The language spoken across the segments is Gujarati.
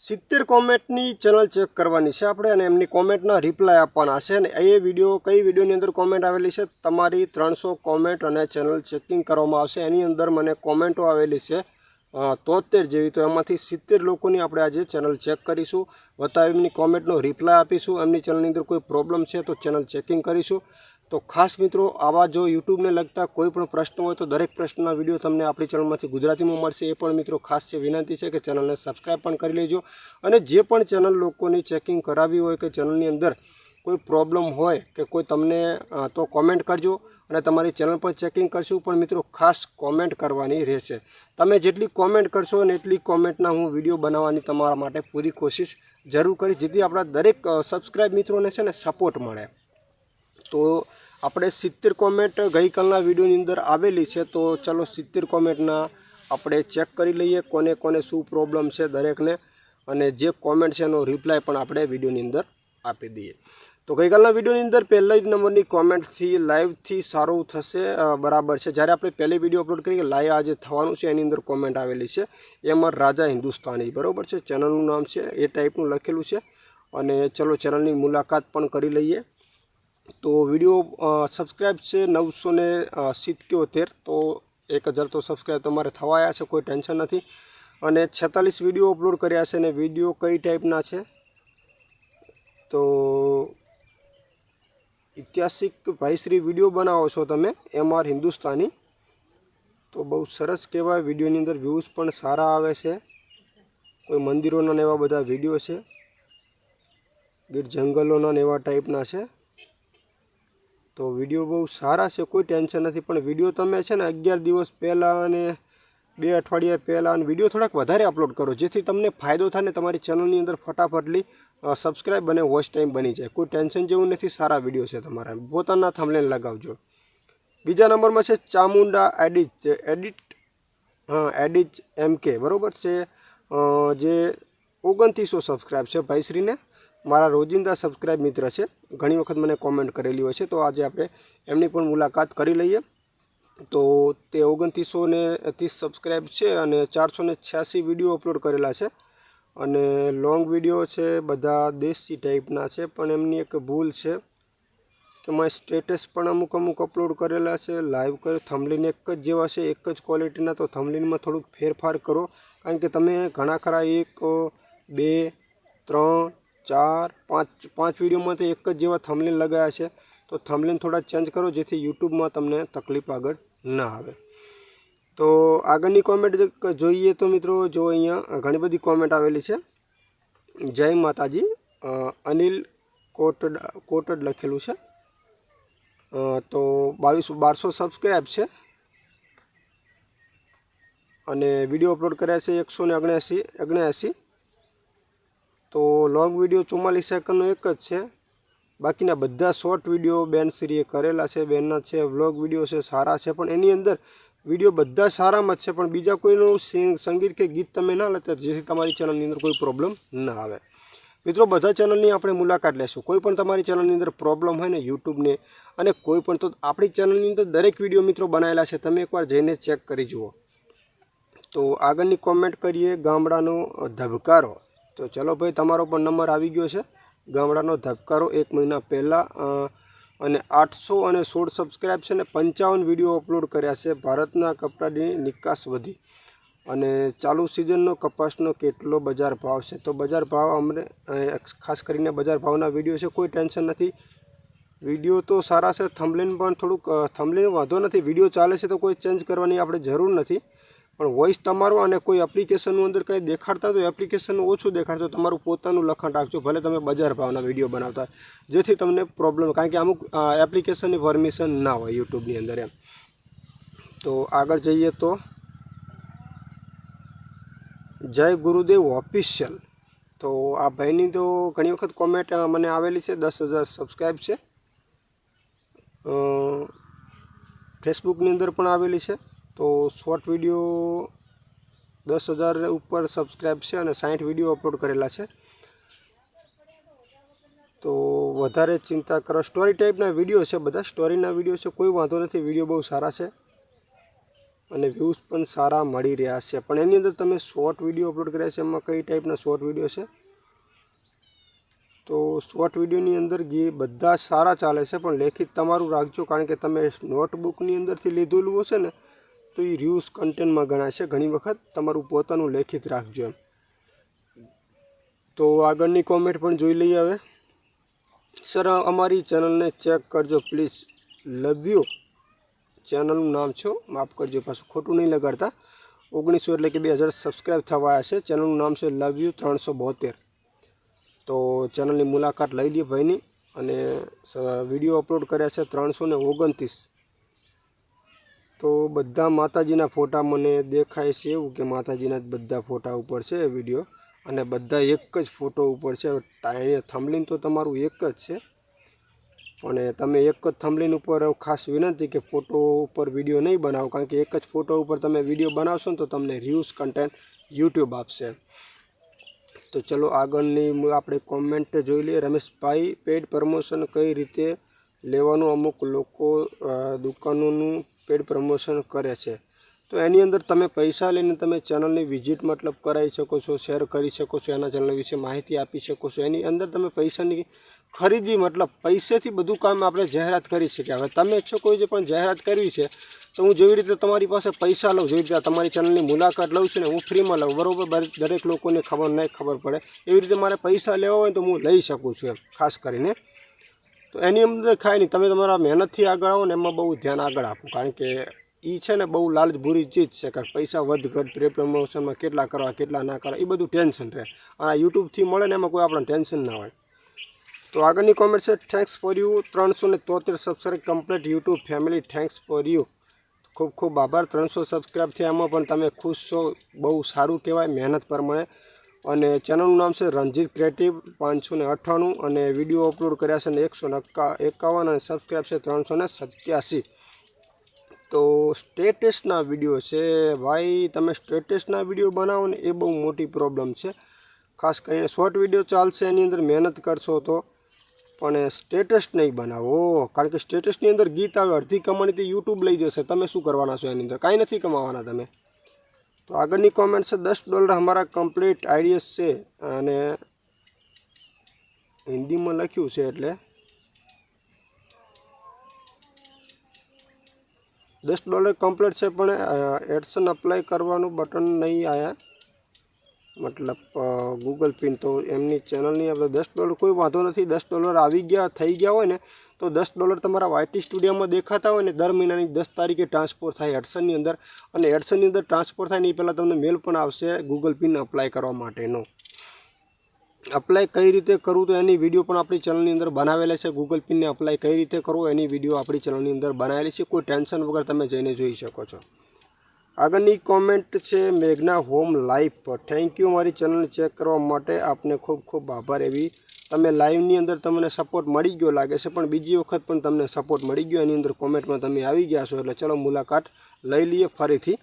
સિત્તેર કોમેન્ટની ચેનલ ચેક કરવાની છે આપણે અને એમની કોમેન્ટના રિપ્લાય આપવાના છે અને એ વીડિયો કઈ વિડીયોની અંદર કોમેન્ટ આવેલી છે તમારી ત્રણસો કોમેન્ટ અને ચેનલ ચેકિંગ કરવામાં આવશે. એની અંદર મને કોમેન્ટો આવેલી છે તોતેર જેવી. તો એમાંથી સિત્તેર લોકોની આપણે આજે ચેનલ ચેક કરીશું. વત્તા એમની કોમેન્ટનો રિપ્લાય આપીશું. એમની ચેનલની અંદર કોઈ પ્રોબ્લેમ છે તો ચેનલ ચેકિંગ કરીશું. તો ખાસ મિત્રો, આવા જો યુટ્યુબને લગતા કોઈ પણ પ્રશ્ન હોય તો દરેક પ્રશ્નના વીડિયો તમને આપણી ચેનલમાંથી ગુજરાતીમાં મળશે. એ પણ મિત્રો ખાસ છે, વિનંતી છે કે ચેનલને સબસ્ક્રાઈબ પણ કરી લેજો. અને જે પણ ચેનલ લોકોની ચેકિંગ કરાવી હોય કે ચેનલની અંદર કોઈ પ્રોબ્લેમ હોય કે કોઈ તમને તો કોમેન્ટ કરજો અને તમારી ચેનલ પર ચેકિંગ કરશું. પણ મિત્રો, ખાસ કોમેન્ટ કરવાની રહેશે. તમે જેટલી કોમેન્ટ કરશો અને એટલી કોમેન્ટના હું વીડિયો બનાવવાની તમારા માટે પૂરી કોશિશ જરૂર કરીશ, જેથી આપણા દરેક સબસ્ક્રાઈબ મિત્રોને છે ને સપોર્ટ મળે. તો આપણે સિત્તેર કોમેન્ટ ગઈકાલના વિડીયોની અંદર આવેલી છે, તો ચલો સિત્તેર કોમેન્ટના આપણે ચેક કરી લઈએ કોને કોને શું પ્રોબ્લેમ છે દરેકને અને જે કોમેન્ટ છે એનો રિપ્લાય પણ આપણે વિડીયોની અંદર આપી દઈએ. તો ગઈકાલના વિડીયોની અંદર પહેલા જ નંબરની કોમેન્ટથી લાઈવથી સારું થશે બરાબર છે. જ્યારે આપણે પહેલી વીડિયો અપલોડ કરીએ લાઈવ આજે થવાનું છે, એની અંદર કોમેન્ટ આવેલી છે. એમાં રાજા હિન્દુસ્તાની, બરાબર છે? ચેનલનું નામ છે, એ ટાઈપનું લખેલું છે. અને ચલો ચેનલની મુલાકાત પણ કરી લઈએ. તો વીડિયો સબસ્ક્રાઈબ છે નવસો ને સિત્યોતેર. તો એક હજાર તો સબસ્ક્રાઈબ તમારે થવાયા છે, કોઈ ટેન્શન નથી. અને છેતાલીસ વીડિયો અપલોડ કર્યા છે અને વીડિયો કઈ ટાઈપના છે? તો ઐતિહાસિક ભાઈશ્રી વીડિયો બનાવો છો તમે, એમ આર હિન્દુસ્તાની. તો બહુ સરસ કહેવાય, વિડીયોની અંદર વ્યૂઝ પણ સારા આવે છે. કોઈ મંદિરોના એવા બધા વીડિયો છે. ગીર જંગલોના ને એવા ટાઈપના છે. તો વીડિયો બહુ સારા છે, કોઈ ટેન્શન નથી. પણ વીડિયો તમે છે ને અગિયાર દિવસ પહેલાં અને બે અઠવાડિયા પહેલાં અને વીડિયો થોડાક વધારે અપલોડ કરો, જેથી તમને ફાયદો થાય ને તમારી ચેનલની અંદર ફટાફટલી સબસ્ક્રાઈબ અને વોચ ટાઈમ બની જાય. કોઈ ટેન્શન જેવું નથી, સારા વીડિયો છે તમારા. પોતાના થમલેન લગાવજો. બીજા નંબરમાં છે ચામુંડા એડિટ એડિટ હા એડિટ એમ કે બરાબર છે? જે ઓગણત્રીસો સબસ્ક્રાઈબ છે ભાઈશ્રીને. મારા રોજિંદા સબસ્ક્રાઈબ મિત્ર છે. ઘણી વખત મને કોમેન્ટ કરેલી હોય છે. તો આજે આપણે એમની પણ મુલાકાત કરી લઈએ. તો તે ઓગણત્રીસો ને ત્રીસ સબસ્ક્રાઇબ છે અને ચારસો ને છ્યાસી વીડિયો અપલોડ કરેલા છે. અને લોંગ વીડિયો છે, બધા દેશી ટાઈપના છે. પણ એમની એક ભૂલ છે કે મેં સ્ટેટસ પણ અમુક અમુક અપલોડ કરેલા છે. લાઈવ કરે થમલીન એક જ જેવા છે. એક જ ક્વોલિટીના તો થમલીનમાં થોડુંક ફેરફાર કરો. કારણ કે તમે ઘણા ખરા એક, બે, ત્રણ ચાર, પાંચ પાંચ વિડીયોમાં તો એક જ જેવા થમલેન લગાવ્યા છે. તો થમલેન થોડા ચેન્જ કરો જેથી યુટ્યુબમાં તમને તકલીફ આગળ ના આવે. તો આગળની કોમેન્ટ જોઈએ તો મિત્રો જો અહીંયા ઘણી બધી કોમેન્ટ આવેલી છે. જય માતાજી. અનિલ કોટડ કોટડ લખેલું છે. તો બાવીસ, બારસો સબસ્ક્રાઈબ છે. અને વીડિયો અપલોડ કર્યા છે એકસો ને ઓગણ્યાસી ઓગણ્યાસી તો લોંગ વીડિયો ચુમ્માલીસ સેકન્ડનો એક જ છે. બાકીના બધા શોર્ટ વીડિયો બેન શ્રીએ કરેલા છે, બેનના છે વ્લોગ વીડિયો છે, સારા છે, પણ એની અંદર વીડિયો બધા સારામાં જ છે, પણ બીજા કોઈનું સિંગ સંગીત કે ગીત તમે ના લેતા જેથી તમારી ચેનલની અંદર કોઈ પ્રોબ્લેમ ના આવે. મિત્રો, બધા ચેનલની આપણે મુલાકાત લેશું. કોઈ પણ તમારી ચેનલની અંદર પ્રોબ્લેમ હોય ને યુટ્યુબને અને કોઈ પણ તો આપણી ચેનલની અંદર દરેક વીડિયો મિત્રો બનાવેલા છે, તમે એકવાર જઈને ચેક કરી જુઓ. તો આગળની કોમેન્ટ કરીએ ગામડાનો ધબકારો. તો ચલો ભાઈ, તમારો પણ નંબર આવી ગયો છે. ગામડાનો ધબકારો એક મહિના પહેલાં અને આઠસો અને સોળ સબસ્ક્રાઈબ છે ને પંચાવન વીડિયો અપલોડ કર્યા છે. ભારતના કપડાની નિકાસ વધી અને ચાલુ સિઝનનો કપાસનો કેટલો બજાર ભાવ છે? તો બજાર ભાવ અમને ખાસ કરીને બજાર ભાવના વીડિયો છે, કોઈ ટેન્શન નથી. વીડિયો તો સારા છે થમલેન પણ થોડુંક થમલેન વાંધો નથી. વીડિયો ચાલે છે તો કોઈ ચેન્જ કરવાની આપણે જરૂર નથી. પણ વોઇસ તમારો અને કોઈ એપ્લિકેશનનું અંદર કંઈ દેખાડતા તો એપ્લિકેશનનું ઓછું દેખાડતો તમારું પોતાનું લખાણ રાખજો. ભલે તમે બજાર ભાવના વીડિયો બનાવતા જેથી તમને પ્રોબ્લેમ કારણ કે અમુક એપ્લિકેશનની પરમિશન ના હોય યુટ્યુબની અંદર એમ. તો આગળ જઈએ તો. જય ગુરુદેવ ઓફિશિયલ તો આ ભાઈની તો ઘણી વખત કોમેન્ટ મને આવેલી છે. દસ હજાર સબસ્ક્રાઈબ છે. ફેસબુકની અંદર પણ આવેલી છે. તો શોર્ટ વીડિયો દસ હજાર ઉપર સબસ્ક્રાઈબ છે અને સાઠ વીડિયો અપલોડ કરેલા છે. તો વધારે ચિંતા કરો. સ્ટોરી ટાઈપના વીડિયો છે બધા. સ્ટોરીના વીડિયો છે. કોઈ વાંધો નથી. વીડિયો બહુ સારા છે. અને વ્યૂઝ પણ સારા મળી રહ્યા છે. પણ એની અંદર તમે શોર્ટ વીડિયો અપલોડ કર્યા છે. એમાં કઈ ટાઈપના શોર્ટ વીડિયો છે? તો શોર્ટ વિડીયોની અંદર જે બધા સારા ચાલે છે. પણ લેખિત તમારું રાખજો. કારણ કે તમે નોટબુકની અંદરથી લીધેલું હશે ને તો એ રિવ્યુઝ કન્ટેન્ટમાં ગણાય છે. ઘણી વખત તમારું પોતાનું લેખિત રાખજો એમ. તો આગળની કોમેન્ટ પણ જોઈ લઈએ હવે. સર અમારી ચેનલને ચેક કરજો પ્લીઝ લવ યુ ચેનલનું નામ છે માફ કરજો, પાછું ખોટું નહીં લગાડતા. ઓગણીસો એટલે કે બે હજાર સબસ્ક્રાઈબ થવાયા છે. ચેનલનું નામ છે લવ યુ ત્રણસો બોતેર. તો ચેનલની મુલાકાત લઈ લઈએ ભાઈની. અને વીડિયો અપલોડ કર્યા છે ત્રણસો ને ઓગણત્રીસ. તો બધા માતાજીના ફોટા મને દેખાય છે એવું કે માતાજીના જ બધા ફોટા ઉપર છે વીડિયો. અને બધા એક જ ફોટો ઉપર છે. ટાઈમ થંબલીન તો તમારું એક જ છે. પણ તમે એક જ થંબલીન ઉપર ખાસ વિનંતી કે ફોટો ઉપર વીડિયો નહીં બનાવો. કારણ કે એક જ ફોટો ઉપર તમે વીડિયો બનાવશો ને તો તમને રિવ્યુઝ કન્ટેન્ટ યુટ્યુબ આપશે. તો ચલો આગળની આપણે કોમેન્ટ જોઈ લઈએ. રમેશભાઈ પેડ પ્રમોશન કઈ રીતે લેવાનું? અમુક લોકો દુકાનોનું પેડ પ્રમોશન કરે છે. તો એની અંદર તમે પૈસા લઈને તમે ચેનલની વિઝિટ મતલબ કરાવી શકો છો શેર કરી શકો છો, એના ચેનલ વિશે માહિતી આપી શકો છો. એની અંદર તમે પૈસાની ખરીદી મતલબ પૈસેથી બધું કામ આપણે જાહેરાત કરી શકીએ. હવે તમે છો કોઈ જે પણ જાહેરાત કરવી છે, તો હું જેવી રીતે તમારી પાસે પૈસા લઉં, જેવી રીતે તમારી ચેનલની મુલાકાત લઉં છું ને હું ફ્રીમાં લઉં, બરાબર? બર- દરેક લોકોને ખબર નહીં ખબર પડે. એવી રીતે મારે પૈસા લેવા હોય તો હું લઈ શકું છું એમ, ખાસ કરીને. તો એની અંદર ખાય નહીં. તમે તમારા મહેનતથી આગળ આવો ને એમાં બહુ ધ્યાન આગળ આપો. કારણ કે એ છે ને બહુ લાલચ ભૂરી ચીજ છે કે પૈસા વધ ઘટ પ્રે પ્રમોશનમાં કેટલા કરવા, કેટલા ના કરવા એ બધું ટેન્શન રહે. આ યુટ્યુબથી મળે ને એમાં કોઈ આપણને ટેન્શન ના હોય. તો આગળની કોમેન્ટ છે થેન્ક્સ ફોર યુ ત્રણસો ને તોતેર subscribe complete YouTube family thanks for you ખૂબ ખૂબ આભાર. ત્રણસો સબસ્ક્રાઈબ થયા એમાં પણ તમે ખુશ છો. બહુ સારું કહેવાય. મહેનત પ્રમાણે. અને ચેનલનું નામ છે રણજીત ક્રિએટિવ પાંચસો ને અઠ્ઠાણું અને વીડિયો અપલોડ કર્યા છે ને એકસો એકાવન અને સબસ્ક્રાઈબ છે ત્રણસો ને સત્યાસી. તો સ્ટેટસના વીડિયો છે ભાઈ, તમે સ્ટેટસના વીડિયો બનાવો ને એ બહુ મોટી પ્રોબ્લેમ છે. ખાસ કરીને શોર્ટ વીડિયો ચાલશે, એની અંદર મહેનત કરશો તો. પણ સ્ટેટસ નહીં બનાવો, કારણ કે સ્ટેટસની અંદર ગીત આવે, અડધી કમાણી તો યુટ્યુબ લઈ જશે. તમે શું કરવાના છો એની અંદર? કાંઈ નથી કમાવાના તમે. તો આગળની કોમેન્ટ છે, દસ ડોલર અમારા કમ્પ્લીટ આઈડિયસ છે અને હિન્દીમાં લખ્યું છે એટલે દસ ડોલર કમ્પ્લીટ છે, પણ એડસન અપ્લાય કરવાનું બટન નહીં આવ્યા મતલબ ગૂગલ પિન તો એમની ચેનલની આપણે દસ ડોલર કોઈ વાંધો નથી, દસ ડોલર આવી ગયા, થઈ ગયા હોય ને તો દસ ડોલર તમારા વાયટી સ્ટુડિયોમાં દેખાતા હોય ને દર મહિનાની દસ તારીખે ટ્રાન્સફર થાય એડસનની અંદર. અને એડસનની અંદર ટ્રાન્સફર થાય ને પહેલાં તમને મેલ પણ આવશે ગૂગલ પિન અપ્લાય કરવા માટેનો. અપ્લાય કઈ રીતે કરવું તો એની વીડિયો પણ આપણી ચેનલની અંદર બનાવેલા છે. ગૂગલ પિનને અપ્લાય કઈ રીતે કરવું એની વીડિયો આપણી ચેનલની અંદર બનાવેલી છે. કોઈ ટેન્શન વગર તમે જઈને જોઈ શકો છો. આગળની કોમેન્ટ છે મેઘના હોમ લાઈફ પર. થેન્ક યુ મારી ચેનલ ચેક કરવા માટે આપને ખૂબ ખૂબ આભાર એવી તમે લાઈવની અંદર તમને સપોર્ટ મળી ગયો લાગે છે, પણ બીજી વખત પણ તમને સપોર્ટ મળી ગયો, એની અંદર કોમેન્ટમાં તમે આવી ગયા છો, એટલે ચલો મુલાકાત લઈ લઈએ ફરીથી.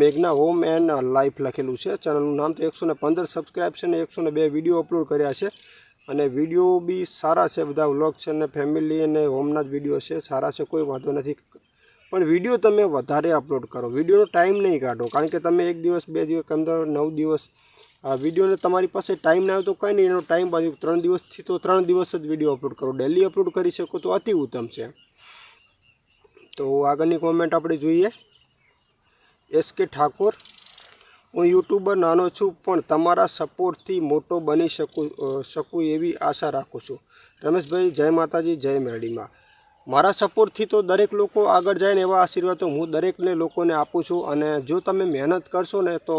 મેઘના હોમ એન્ડ લાઈફ લખેલું છે. ચેનલનું નામ તો એકસો ને પંદર સબસ્ક્રાઈબ છે ને એકસો ને બે વીડિયો અપલોડ કર્યા છે. અને વીડિયો બી સારા છે, બધા વ્લોગ છે ને ફેમિલી અને હોમના જ વીડિયો છે, સારા છે, કોઈ વાંધો નથી. પણ વીડિયો તમે વધારે અપલોડ કરો. વિડીયોનો ટાઈમ નહીં કાઢો, કારણ કે તમે એક દિવસ, બે દિવસ અંદર નવ દિવસ આ વિડીયોને તમારી પાસે ટાઈમ ના આવે તો કંઈ નહીં, એનો ટાઈમ બાજુ ત્રણ દિવસથી તો ત્રણ દિવસ જ વીડિયો અપલોડ કરો. ડેલી અપલોડ કરી શકો તો અતિ ઉત્તમ છે. તો આગળની કોમેન્ટ આપણે જોઈએ. એસ કે ઠાકોર, હું યુટ્યુબર નાનો છું, પણ તમારા સપોર્ટથી મોટો બની શકું શકું એવી આશા રાખું છું. રમેશભાઈ, જય માતાજી, જય મેરડીમાં. મારા સપોર્ટથી તો દરેક લોકો આગળ જાય ને એવા આશીર્વાદો હું દરેકને લોકોને આપું છું. અને જો તમે મહેનત કરશો ને તો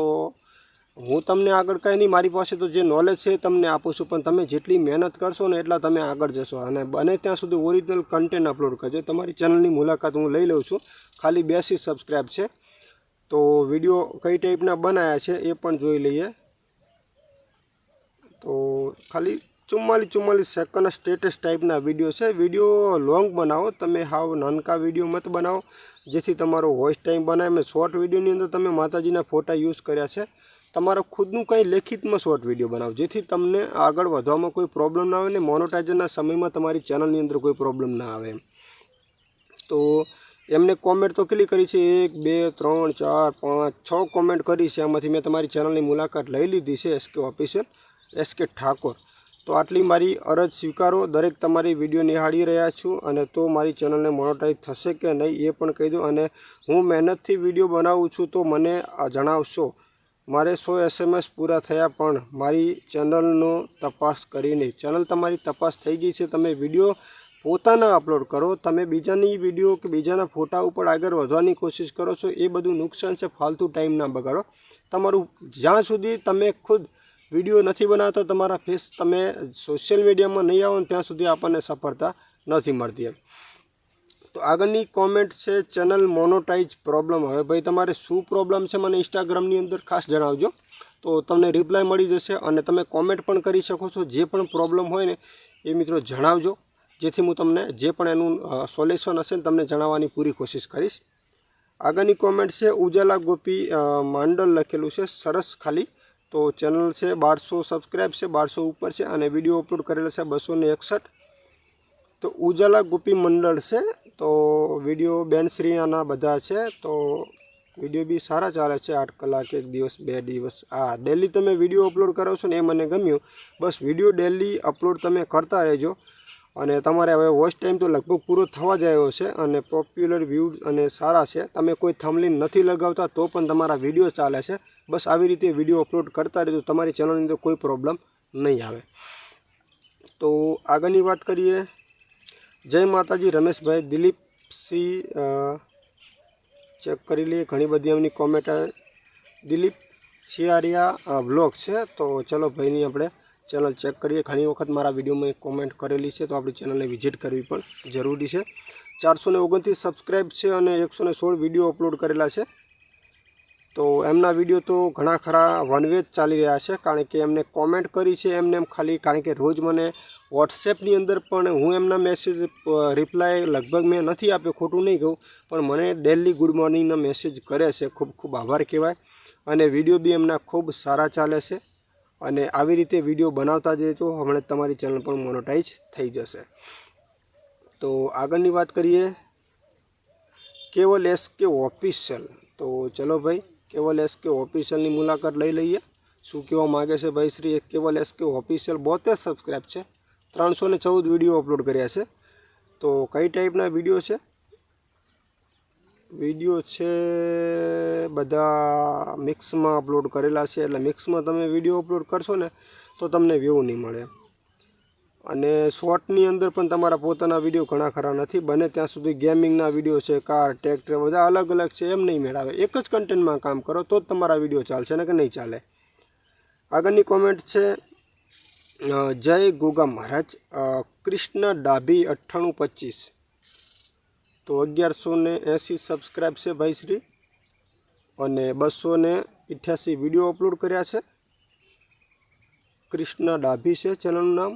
હું તમને આગળ કંઈ નહીં, મારી પાસે તો જે નોલેજ છે તમને આપું છું, પણ તમે જેટલી મહેનત કરશો ને એટલા તમે આગળ જશો. અને બને ત્યાં સુધી ઓરિજિનલ કન્ટેન્ટ અપલોડ કરજો. તમારી ચેનલની મુલાકાત હું લઈ લઉં છું. ખાલી બેસી સબસ્ક્રાઈબ છે. તો વીડિયો કઈ ટાઈપના બનાવ્યા છે એ પણ જોઈ લઈએ. તો ખાલી ચુમ્માલીસ ચુમ્માલીસ સેકન્ડ સ્ટેટસ ટાઈપના વીડિયો છે. વીડિયો લોંગ બનાવો. તમે હાવ નાનકા વીડિયો મત બનાવો, જેથી તમારો વોઇસ ટાઈમ બનાવે મેં શોર્ટ વિડીયોની અંદર તમે માતાજીના ફોટા યુઝ કર્યા છે. તમારો ખુદનું કંઈ લેખિતમાં શોર્ટ વીડિયો બનાવો. જેથી તમને આગળ વધવામાં કોઈ પ્રોબ્લેમ ના આવે ને મોનોટાઇઝરના સમયમાં તમારી ચેનલની અંદર કોઈ પ્રોબ્લેમ ના આવે તો એમને કોમેન્ટ તો કેટલી કરી છે? એક, બે, ત્રણ, ચાર, પાંચ, છ કોમેન્ટ કરી છે. એમાંથી મેં તમારી ચેનલની મુલાકાત લઈ લીધી છે એસકે ઓફિસર એસકે ઠાકોર. તો આટલી મારી અરજ સ્વીકારો. દરેક તમારી વીડિયો નિહાળી રહ્યા છું અને તો મારી ચેનલને મોનોટાઈઝ થશે કે નહીં એ પણ કહી દો અને હું મહેનતથી વીડિયો બનાવું છું તો મને જણાવશો. મારે સો એસએમએસ પૂરા થયા પણ મારી ચેનલનો તપાસ કરી નહીં. ચેનલ તમારી તપાસ થઈ ગઈ છે, તમે વીડિયો પોતાના અપલોડ કરો. તમે બીજાની વીડિયો કે બીજાના ફોટા ઉપર આગળ વધવાની કોશિશ કરો છો, એ બધું નુકસાન છે, ફાલતુ ટાઈમ ના બગાડો. તમારું જ્યાં સુધી તમે ખુદ વીડિયો નથી બનાવતા, તમારા ફેસ તમે સોશિયલ મીડિયામાં નહીં આવો ત્યાં સુધી આપણને સફળતા નથી મળતી એમ. તો આગળની કોમેન્ટ છે ચેનલ મોનોટાઈઝ પ્રોબ્લેમ હવે ભાઈ તમારે શું પ્રોબ્લેમ છે મને ઇન્સ્ટાગ્રામની અંદર ખાસ જણાવજો. તો તમને રિપ્લાય મળી જશે અને તમે કોમેન્ટ પણ કરી શકો છો. જે પણ પ્રોબ્લેમ હોય ને એ મિત્રો જણાવજો. જેથી હું તમને જે પણ એનું સોલ્યુશન હશે ને તમને જણાવવાની પૂરી કોશિશ કરીશ. આગળની કોમેન્ટ છે, ઉજાલા ગોપી માંડલ લખેલું છે, સરસ ખાલી. તો ચેનલ છે, બારસો સબસ્ક્રાઈબ છે, બારસો ઉપર છે અને વીડિયો અપલોડ કરેલો છે, બસો એકસઠ. તો ઉજાલા ગોપી મંડળ છે, તો વીડિયો બેનશ્રીયાના બધા છે, તો વીડિયો બી સારા ચાલે છે, આઠ કલાક, એક દિવસ, બે દિવસ. હા ડેલી તમે વીડિયો અપલોડ કરો છો ને એ મને ગમ્યું, બસ વીડિયો ડેલી અપલોડ તમે કરતા રહેજો. અને તમારે હવે વોચ ટાઈમ તો લગભગ પૂરો થવા જ આવ્યો છે અને પોપ્યુલર વ્યૂ અને સારા છે. તમે કોઈ થમલીન નથી લગાવતા તો પણ તમારા વીડિયો ચાલે છે. બસ આવી રીતે વીડિયો અપલોડ કરતા રહેજો, તમારી ચેનલની અંદર કોઈ પ્રોબ્લેમ નહીં આવે. તો આગળની વાત કરીએ. જય માતાજી, રમેશભાઈ દિલીપસિંહ ચેક કરી લઈએ. ઘણી બધી એમની કોમેન્ટ દિલીપ શિયારિયા વ્લોગ છે. તો ચલો ભાઈની આપણે ચેનલ ચેક કરીએ. ઘણી વખત મારા વિડીયોમાં કોમેન્ટ કરેલી છે, તો આપણી ચેનલને વિઝિટ કરવી પણ જરૂરી છે. ચારસો ને ઓગણત્રીસ સબસ્ક્રાઈબ છે અને એકસો ને સોળ વીડિયો અપલોડ કરેલા છે. તો એમના વીડિયો તો ઘણા ખરા વનવે જ ચાલી રહ્યા છે, કારણ કે એમને કોમેન્ટ કરી છે એમને એમ ખાલી, કારણ કે રોજ મને વોટ્સએપની અંદર પણ હું એમના મેસેજ રિપ્લાય લગભગ મેં નથી આપ્યો, ખોટું નહીં કહું, પણ મને ડેલી ગુડ મોર્નિંગના મેસેજ કરે છે. ખૂબ ખૂબ આભાર કહેવાય. અને વીડિયો બી એમના ખૂબ સારા ચાલે છે. અને આવી રીતે વીડિયો બનાવતા જજો હમણાં તમારી ચેનલ પણ મોનોટાઈઝ થઈ જશે. તો આગળની વાત કરીએ, કેવલ એસ કે ઓફિશિયલ તો ચલો ભાઈ, કેવલ એસ કે ઓફિશિયલની મુલાકાત લઈ લઈએ. શું કહેવા માગે છે ભાઈ શ્રી? કેવલ એસ કે ઓફિશિયલ બોતેર સબસ્ક્રાઈબ છે. ત્રણસો ને ચૌદ વીડિયો અપલોડ કર્યા છે. તો કઈ ટાઈપના વીડિયો છે? વીડિયો છે બધા મિક્સમાં અપલોડ કરેલા છે. એટલે મિક્સમાં તમે વીડિયો અપલોડ કરશો ને, તો તમને વ્યૂ નહીં મળે. અને શોર્ટની અંદર પણ તમારા પોતાના વીડિયો ઘણા ખરા નથી. બને ત્યાં સુધી ગેમિંગના વીડિયો છે, કાર, ટ્રેક્ટર, બધા અલગ અલગ છે, એમ નહીં મેળવે. એક જ કન્ટેન્ટમાં કામ કરો, તો જ તમારા વીડિયો ચાલશે ને કે નહીં ચાલે? આગળની કોમેન્ટ છે જય ગોગા મહારાજ. કૃષ્ણ ડાભી અઠ્ઠાણું પચીસ. તો અગિયારસો ને એંસી સબસ્ક્રાઈબ છે ભાઈશ્રી અને બસો ને અઠ્યાસી વીડિયો અપલોડ કર્યા છે. કૃષ્ણ ડાભી છે ચેનલનું નામ.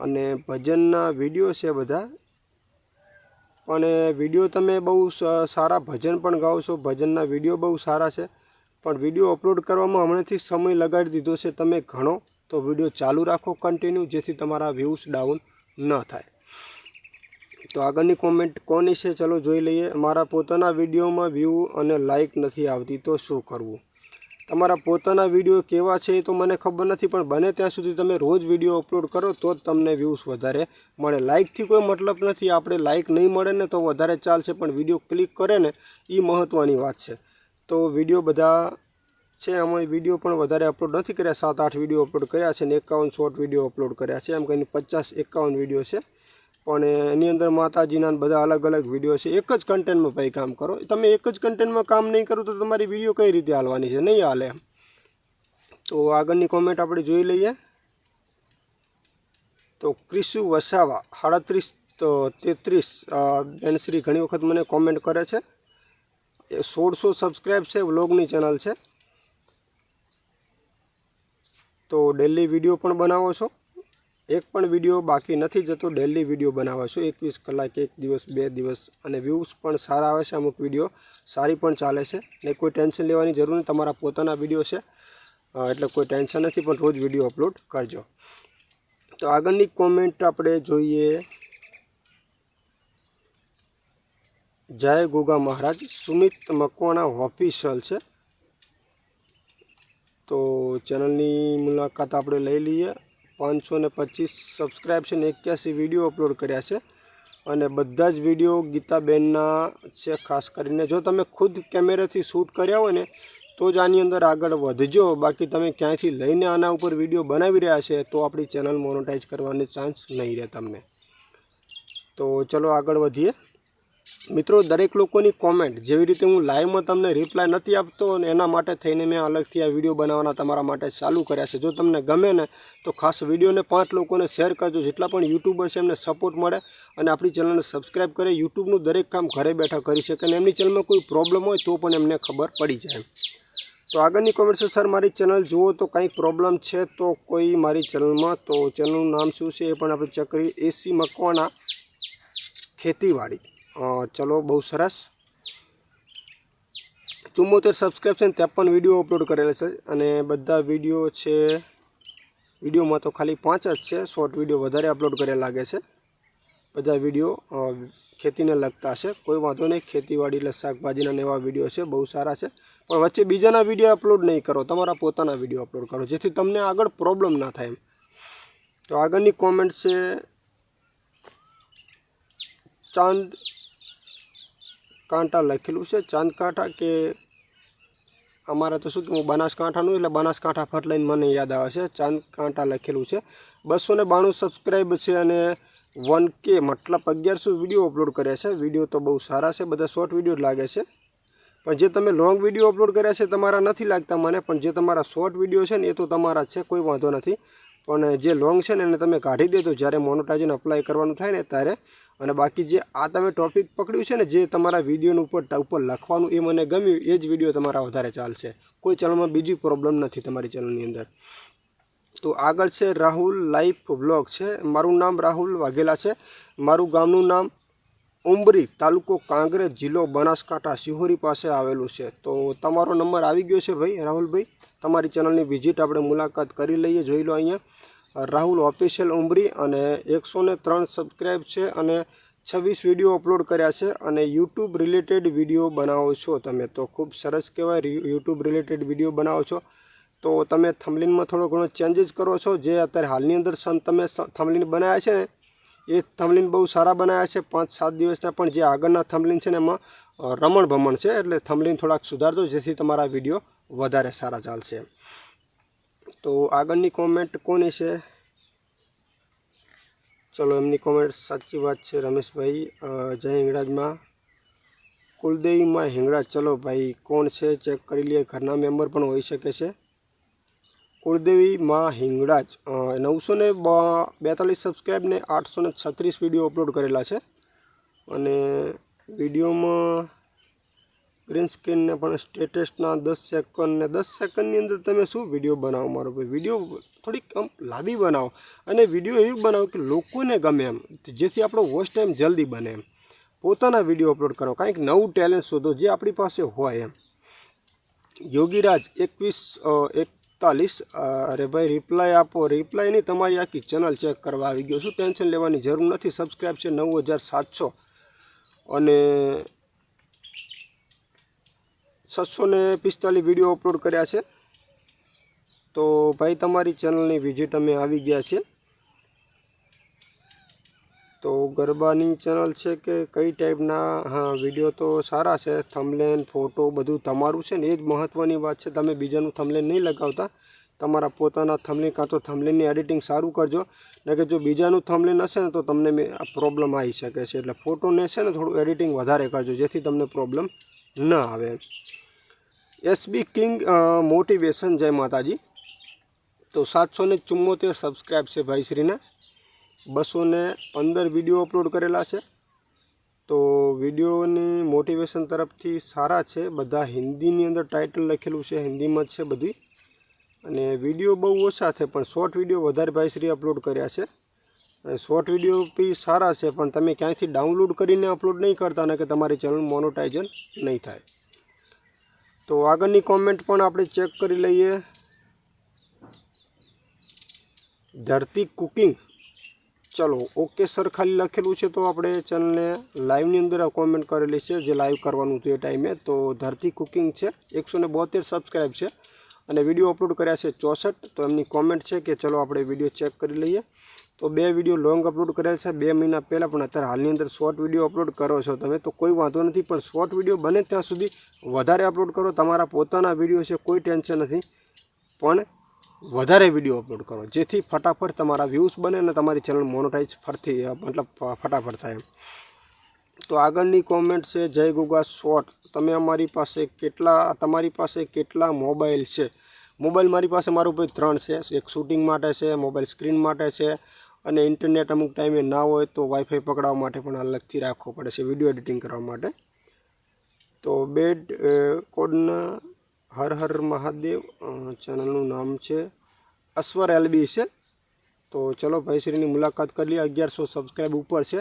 અને ભજનના વીડિયો છે બધા. એ વીડિયો તમે બહુ સારા ભજન પણ ગાઓ છો. ભજનના વીડિયો બહુ સારા છે. પણ વીડિયો અપલોડ કરવામાં હમણાંથી સમય લગાડી દીધો છે. તમે ઘણો તો વીડિયો ચાલુ રાખો કન્ટિન્યુ જેથી તમારા વ્યૂઝ ડાઉન ન થાય. તો આગળની કોમેન્ટ કોની છે, ચલો જોઈ લઈએ. મારા પોતાના વિડીયોમાં વ્યૂ અને લાઇક નથી આવતી, તો શું કરવું? તમારા પોતાના વીડિયો કેવા છે એ તો મને ખબર નથી, પણ બને ત્યાં સુધી તમે રોજ વીડિયો અપલોડ કરો, તો જ તમને વ્યૂઝ વધારે મળે. લાઇકથી કોઈ મતલબ નથી, આપણે લાઇક નહીં મળે ને તો વધારે ચાલશે, પણ વીડિયો ક્લિક કરે ને એ મહત્ત્વની વાત છે. તો વીડિયો બધા છે. અમે વીડિયો પણ વધારે અપલોડ નથી કર્યા. સાત, આઠ વીડિયો અપલોડ કર્યા છે ને એકાવન શોર્ટ વીડિયો અપલોડ કર્યા છે. એમ કહીને પચાસ, એકાવન વીડિયો છે. પણ એની અંદર માતાજીના બધા અલગ અલગ વીડિયો છે. એક જ કન્ટેન્ટમાં ભાઈ કામ કરો. તમે એક જ કન્ટેન્ટમાં કામ નહીં કરો તો તમારી વીડિયો કઈ રીતે હાલવાની છે? નહીં હાલે તો આગળની કોમેન્ટ આપણે જોઈ લઈએ. તો ક્રિશુ વસાવા, સાડત્રીસ, તો તેત્રીસ બેનશ્રી ઘણી વખત મને કોમેન્ટ કરે છે. એ સોળસો સબસ્ક્રાઈબ છે વ્લોગની ચેનલ છે. તો ડેલી વીડિયો પણ બનાવો છો? એક પણ વીડિયો બાકી નથી જતો ડેલી વીડિયો બનાવો છો. એકવીસ કલાક, એક દિવસ, બે દિવસ અને વ્યૂઝ પણ સારા આવે છે અમુક વીડિયો સારી પણ ચાલે છે. ને કોઈ ટેન્શન લેવાની જરૂર નહીં તમારા પોતાના વીડિયો છે. એટલે કોઈ ટેન્શન નથી, પણ રોજ વીડિયો અપલોડ કરજો. તો આગળની કોમેન્ટ આપણે જોઈએ. જય ગોગા મહારાજ. સુમિત મકવાણા ઓફિશિયલ છે. તો ચેનલની મુલાકાત આપણે લઈ લઈએ. પાંચસો ને પચીસ સબસ્ક્રાઈબ છે ને એક્યાસી વીડિયો અપલોડ કર્યા છે. અને બધા જ વીડિયો ગીતાબેનના છે, ખાસ કરીને જો તમે ખુદ કેમેરાથી શૂટ કર્યા હોય ને, તો જ આની અંદર આગળ વધજો. બાકી તમે ક્યાંયથી લઈને આના ઉપર વીડિયો બનાવી રહ્યા છે, તો આપણી ચેનલ મોનોટાઈઝ કરવાની ચાન્સ નહીં રહે તમને. તો ચલો આગળ વધીએ. મિત્રો, દરેક લોકોની કોમેન્ટ જેવી રીતે હું લાઈવમાં તમને રિપ્લાય નથી આપતો અને એના માટે થઈને મેં અલગથી આ વીડિયો બનાવવાના તમારા માટે ચાલુ કર્યા છે. જો તમને ગમે ને, તો ખાસ વિડીયોને પાંચ લોકોને શેર કરજો. જેટલા પણ યુટ્યુબર છે, એમને સપોર્ટ મળે અને આપણી ચેનલને સબસ્ક્રાઈબ કરે. યુટ્યુબનું દરેક કામ ઘરે બેઠા કરી શકે અને એમની ચેનલમાં કોઈ પ્રોબ્લેમ હોય તો પણ એમને ખબર પડી જાય. તો આગળની કોમેન્ટ છે, સર, મારી ચેનલ જુઓ તો કંઈક પ્રોબ્લેમ છે તો કોઈ મારી ચેનલમાં તો ચેનલનું નામ શું છે એ પણ આપણે ચકરી એસી મકવાના ખેતીવાડી. ચલો, બહુ સરસ. ચુમ્મોતેર સબસ્ક્રિપ્શન ત્રેપન વીડિયો અપલોડ કરેલા છે. અને બધા વીડિયો છે વિડીયોમાં તો ખાલી પાંચ જ છે. શોર્ટ વીડિયો વધારે અપલોડ કરેલા લાગે છે. બધા વીડિયો ખેતીને લગતા છે. કોઈ વાંધો નહીં, ખેતીવાડી એટલે શાકભાજીના એવા વીડિયો છે, બહુ સારા છે. પણ વચ્ચે બીજાના વીડિયો અપલોડ નહીં કરો. તમારા પોતાના વીડિયો અપલોડ કરો, જેથી તમને આગળ પ્રોબ્લેમ ના થાય એમ. તો આગળની કોમેન્ટ છે, ચાંદ કાંટા લખેલું છે ચાંદ કાંઠા કે અમારે તો શું કે હું બનાસકાંઠાનું એટલે બનાસકાંઠા ફટ લઈને મને યાદ આવે છે. ચાંદ કાંટા લખેલું છે. બસો ને બાણું સબસ્ક્રાઈબ છે અને વન કે મતલબ અગિયારસો વીડિયો અપલોડ કર્યા છે. વીડિયો તો બહુ સારા છે, બધા શોર્ટ વીડિયો લાગે છે. પણ જે તમે લોંગ વીડિયો અપલોડ કર્યા છે, તમારા નથી લાગતા મને, પણ જે તમારા શોર્ટ વીડિયો છે ને, એ તો તમારા છે, કોઈ વાંધો નથી. પણ જે લોંગ છે ને, એને તમે કાઢી દેજો. જ્યારે મોનોટાઇઝન અપ્લાય કરવાનું થાય ને, ત્યારે અને બાકી જે આ તમે ટોપિક પકડ્યું છે ને, જે તમારા વિડીયોનું ઉપર ઉપર લખવાનું એ મને ગમ્યું, એ જ વીડિયો તમારા વધારે ચાલશે. કોઈ ચેનલમાં બીજી પ્રોબ્લેમ નથી તમારી ચેનલની અંદર. તો આગળ છે રાહુલ લાઈફ વ્લોગ છે. મારું નામ રાહુલ વાઘેલા છે. મારું ગામનું નામ ઉંબરી તાલુકો કાંકરેજ જિલ્લો બનાસકાંઠા શિહોરી પાસે આવેલું છે. તો તમારો નંબર આવી ગયો છે ભાઈ રાહુલભાઈ. તમારી ચેનલની વિઝિટ આપણે મુલાકાત કરી લઈએ, જોઈ લો અહીંયા. રાહુલ ઓફિશિયલ ઉમરી અને એકસો ને ત્રણ સબસ્ક્રાઈબ છે અને છવ્વીસ વીડિયો અપલોડ કર્યા છે અને યુટ્યુબ રિલેટેડ વીડિયો બનાવો છો તમે. તો ખૂબ સરસ કહેવાય યુટ્યુબ રિલેટેડ વીડિયો બનાવો છો. તો તમે થમલીનમાં થોડો ઘણો ચેન્જીસ કરો છો. જે અત્યારે હાલની અંદર તમે થમલીન બનાવ્યા છે ને, એ થમલીન બહુ સારા બનાવ્યા છે. પાંચ સાત દિવસના પણ જે આગળના થમલીન છે ને એમાં રમણ ભમણ છે. એટલે થમલીન થોડાક સુધારજો, જેથી તમારા વીડિયો વધારે સારા ચાલશે. તો આગળની કોમેન્ટ કોની છે? ચલો, એમની કોમેન્ટ સાચી વાત છે રમેશભાઈ. જય હિંગળાજમાં. કુલદેવીમાં હિંગળાજ. ચલો ભાઈ, કોણ છે? ચેક કરી લઈએ. ઘરના મેમ્બર પણ હોઈ શકે છે. કુલદેવીમાં હિંગળાજ. નવસો ને બેતાલીસ સબસ્ક્રાઈબ ને આઠસો ને છત્રીસ વીડિયો અપલોડ કરેલા છે. અને વિડીયોમાં ગ્રીન સ્ક્રીનને પણ સ્ટેટસના દસ સેકન્ડ ને દસ સેકન્ડની અંદર તમે શું વીડિયો બનાવો? મારો ભાઈ, વીડિયો થોડીક આમ લાંબી બનાવો. અને વીડિયો એવી બનાવો કે લોકોને ગમે એમ જેથી આપણો વોચ ટાઈમ જલ્દી બને એમ. પોતાના વીડિયો અપલોડ કરો. કાંઈક નવું ટેલેન્ટ શોધો જે આપણી પાસે હોય એમ. યોગીરાજ, એકવીસ એકતાલીસ અરે ભાઈ રિપ્લાય આપો. રિપ્લાય નહીં, તમારી આખી ચેનલ ચેક કરવા આવી ગયો શું ટેન્શન લેવાની જરૂર નથી. સબસ્ક્રાઈબ છે નવ હજાર સાતસો. અને છસો ને પિસ્તાલીસ વીડિયો અપલોડ કર્યા છે. તો ભાઈ, તમારી ચેનલની વિઝિટ અમે આવી ગયા છે તો ગરબાની ચેનલ છે કે કઈ ટાઈપના હા વીડિયો તો સારા છે. થમલેન ફોટો બધું તમારું છે ને, એ જ મહત્ત્વની વાત છે. તમે બીજાનું થમલેન નહીં લગાવતા. તમારા પોતાના થમલેન કાં તો થમલેનની એડિટિંગ સારું કરજો. ને કે જો બીજાનું થમલેન હશે ને, તો તમને પ્રોબ્લેમ આવી શકે છે. એટલે ફોટોને છે ને, થોડું એડિટિંગ વધારે કરજો, જેથી તમને પ્રોબ્લેમ ન આવે. એસબી કિંગ મોટિવેશન જય માતાજી. તો સાતસો ને ચુમ્મોતેર સબસ્ક્રાઈબ છે ભાઈશ્રીને બસો ને પંદર વીડિયો અપલોડ કરેલા છે. તો વિડીયોની મોટિવેશન તરફથી સારા છે. બધા હિન્દીની અંદર ટાઇટલ લખેલું છે, હિન્દીમાં જ છે બધી અને વીડિયો બહુ ઓછા છે, પણ શોર્ટ વીડિયો વધારે ભાઈશ્રી અપલોડ કર્યા છે. અને શોર્ટ વીડિયો બી સારા છે, પણ તમે ક્યાંયથી ડાઉનલોડ કરીને અપલોડ નહીં કરતા, ને કે તમારી ચેનલ મોનોટાઇઝન નહીં થાય. તો આગળની કોમેન્ટ પણ આપણે ચેક કરી લઈએ. ધરતી કુકિંગ ચલો ઓકે સર ખાલી લખેલું છે તો આપણે ચેનલને લાઈવની અંદર કોમેન્ટ કરેલી છે, જે લાઈવ કરવાનું હતું એ ટાઈમે તો ધરતી કુકિંગ છે, એકસો ને બોતેર સબસ્ક્રાઈબ છે. અને વીડિયો અપલોડ કર્યા છે ચોસઠ, તો એમની કોમેન્ટ છે કે ચલો આપણે વીડિયો ચેક કરી લઈએ. તો બે વીડિયો લોંગ અપલોડ કરેલ છે. બે મહિના પહેલાં પણ અત્યારે હાલની અંદર શોર્ટ વીડિયો અપલોડ કરો છો તમે, તો કોઈ વાંધો નથી. પણ શોર્ટ વીડિયો બને ત્યાં સુધી વધારે અપલોડ કરો. તમારા પોતાના વીડિયો છે, કોઈ ટેન્શન નથી. પણ વધારે વીડિયો અપલોડ કરો. જેથી ફટાફટ તમારા વ્યૂઝ બને અને તમારી ચેનલ મોનોટાઈઝ ફરતી, મતલબ ફટાફટ થાય તો આગળની કોમેન્ટ છે, જય ગુગા શોર્ટ તમે અમારી પાસે કેટલા, તમારી પાસે કેટલા મોબાઈલ છે? મોબાઈલ મારી પાસે મારું ભાઈ ત્રણ છે. એક શૂટિંગ માટે છે મોબાઈલ સ્ક્રીન માટે છે અને ઇન્ટરનેટ અમુક ટાઈમે ના હોય તો વાઈફાઈ પકડાવવા માટે પણ અલગથી રાખવો પડે છે વીડિયો એડિટિંગ કરવા માટે. તો બેડ કોડના હર હર મહાદેવ ચેનલનું નામ છે અશ્વર એલબી છે. તો ચલો ભાઈશ્રીની મુલાકાત કરી લઈએ. અગિયારસો સબસ્ક્રાઈબ ઉપર છે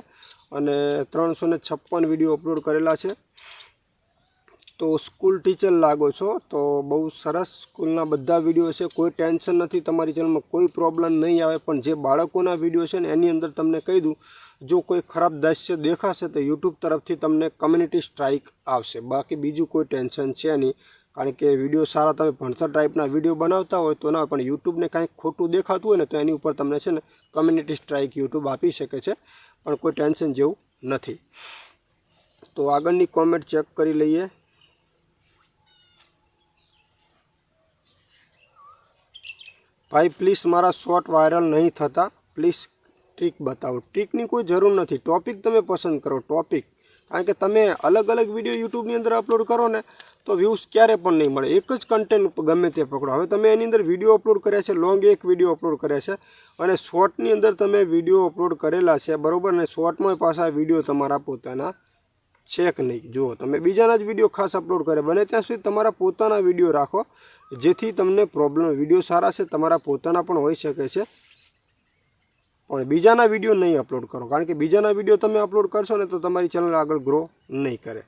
અને ત્રણસો ને છપ્પન વીડિયો અપલોડ કરેલા છે. તો સ્કૂલ ટીચર લાગો છો, તો બહુ સરસ સ્કૂલના બધા વીડિયો છે. કોઈ ટેન્શન નથી, તમારી ચેનલમાં કોઈ પ્રોબ્લેમ નહીં આવે, પણ જે બાળકોના વીડિયો છે ને, એની અંદર તમને કહી દઉં, જો કોઈ ખરાબ દ્રશ્ય દેખાશે, તો યુટ્યુબ તરફથી તમને કમ્યુનિટી સ્ટ્રાઇક આવશે. બાકી બીજું કોઈ ટેન્શન છે નહીં, કારણ કે વીડિયો સારા તમે ભણતર ટાઈપના વીડિયો બનાવતા હોય, તો ના, પણ યુટ્યુબને કાંઈક ખોટું દેખાતું હોય ને, તો એની ઉપર તમને છે ને, કમ્યુનિટી સ્ટ્રાઇક યુટ્યુબ આપી શકે છે, પણ કોઈ ટેન્શન જેવું નથી. તો આગળની કોમેન્ટ ચેક કરી લઈએ. ભાઈ પ્લીઝ મારા શોર્ટ વાયરલ નહીં થતા. પ્લીઝ ટ્રીક બતાવો. ટ્રીકની કોઈ જરૂર નથી. ટોપિક તમે પસંદ કરો. ટોપિક કારણ કે તમે અલગ અલગ વીડિયો યુટ્યુબની અંદર અપલોડ કરો ને, તો વ્યૂઝ ક્યારે પણ નહીં મળે. એક જ કન્ટેન્ટ ગમે તે પકડો. હવે તમે એની અંદર વીડિયો અપલોડ કર્યા છે લોંગ એક વીડિયો અપલોડ કર્યા છે, અને શોર્ટની અંદર તમે વીડિયો અપલોડ કરેલા છે, બરાબર? ને શોર્ટમાં પાછા વીડિયો તમારા પોતાના છે કે નહીં? જુઓ, તમે બીજાના જ વીડિયો ખાસ અપલોડ કરે બને ત્યાં સુધી તમારા પોતાના વીડિયો રાખો. જેથી તમને પ્રોબ્લેમ વીડિયો સારા છે, તમારા પોતાના પણ હોઈ શકે છે. પણ બીજાના વીડિયો નહીં અપલોડ કરો, કારણ કે બીજાના વીડિયો તમે અપલોડ કરશો ને તો તમારી ચેનલ આગળ ગ્રો નહીં કરે.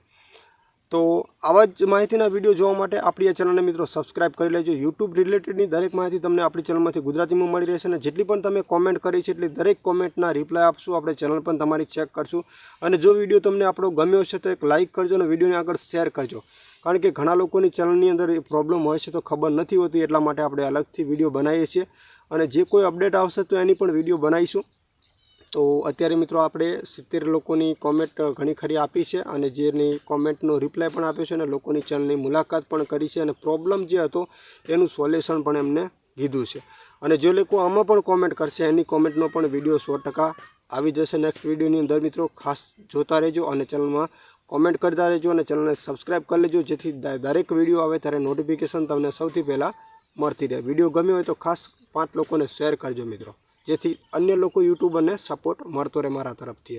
તો આવા જ માહિતીના વીડિયો જોવા માટે આપણી આ ચેનલને મિત્રો સબસ્ક્રાઇબ કરી લેજો. યુટ્યુબ રિલેટેડની દરેક માહિતી તમને આપણી ચેનલમાંથી ગુજરાતીમાં મળી રહેશે અને જેટલી પણ તમે કોમેન્ટ કરી છે એટલી દરેક કોમેન્ટના રિપ્લાય આપશું. આપણે ચેનલ પણ તમારી ચેક કરશું. અને જો વીડિયો તમને આપણો ગમ્યો છે તો એક લાઇક કરજો અને વિડીયોને આગળ શેર કરજો. કારણ કે ઘણા લોકોની ચેનલની અંદર એ પ્રોબ્લેમ હોય છે તો ખબર નથી હોતી, એટલા માટે આપણે અલગથી વીડિયો બનાવીએ છીએ. અને જે કોઈ અપડેટ આવશે તો એની પણ વીડિયો બનાવીશું. તો અત્યારે મિત્રો આપણે સિત્તેર લોકોની કોમેન્ટ ઘણી ખરી આપી છે અને જેની કોમેન્ટનો રિપ્લાય પણ આપ્યો છે અને લોકોની ચેનલની મુલાકાત પણ કરી છે અને પ્રોબ્લેમ જે હતો એનું સોલ્યુશન પણ એમને કીધું છે. અને જે લોકો આમાં પણ કોમેન્ટ કરશે, એની કોમેન્ટનો પણ વીડિયો સો આવી જશે. નેક્સ્ટ વિડીયોની અંદર મિત્રો ખાસ જોતા રહેજો અને ચેનલમાં કોમેન્ટ કરતા રહેજો અને ચેનલને સબસ્ક્રાઈબ કરી લેજો, જેથી દરેક વીડિયો આવે ત્યારે નોટિફિકેશન તમને સૌથી પહેલાં મળતી રહે. વીડિયો ગમ્યો હોય તો ખાસ પાંચ લોકોને શેર કરજો મિત્રો, જેથી અન્ય લોકો યુટ્યુબરને સપોર્ટ મળતો રહે મારા તરફથી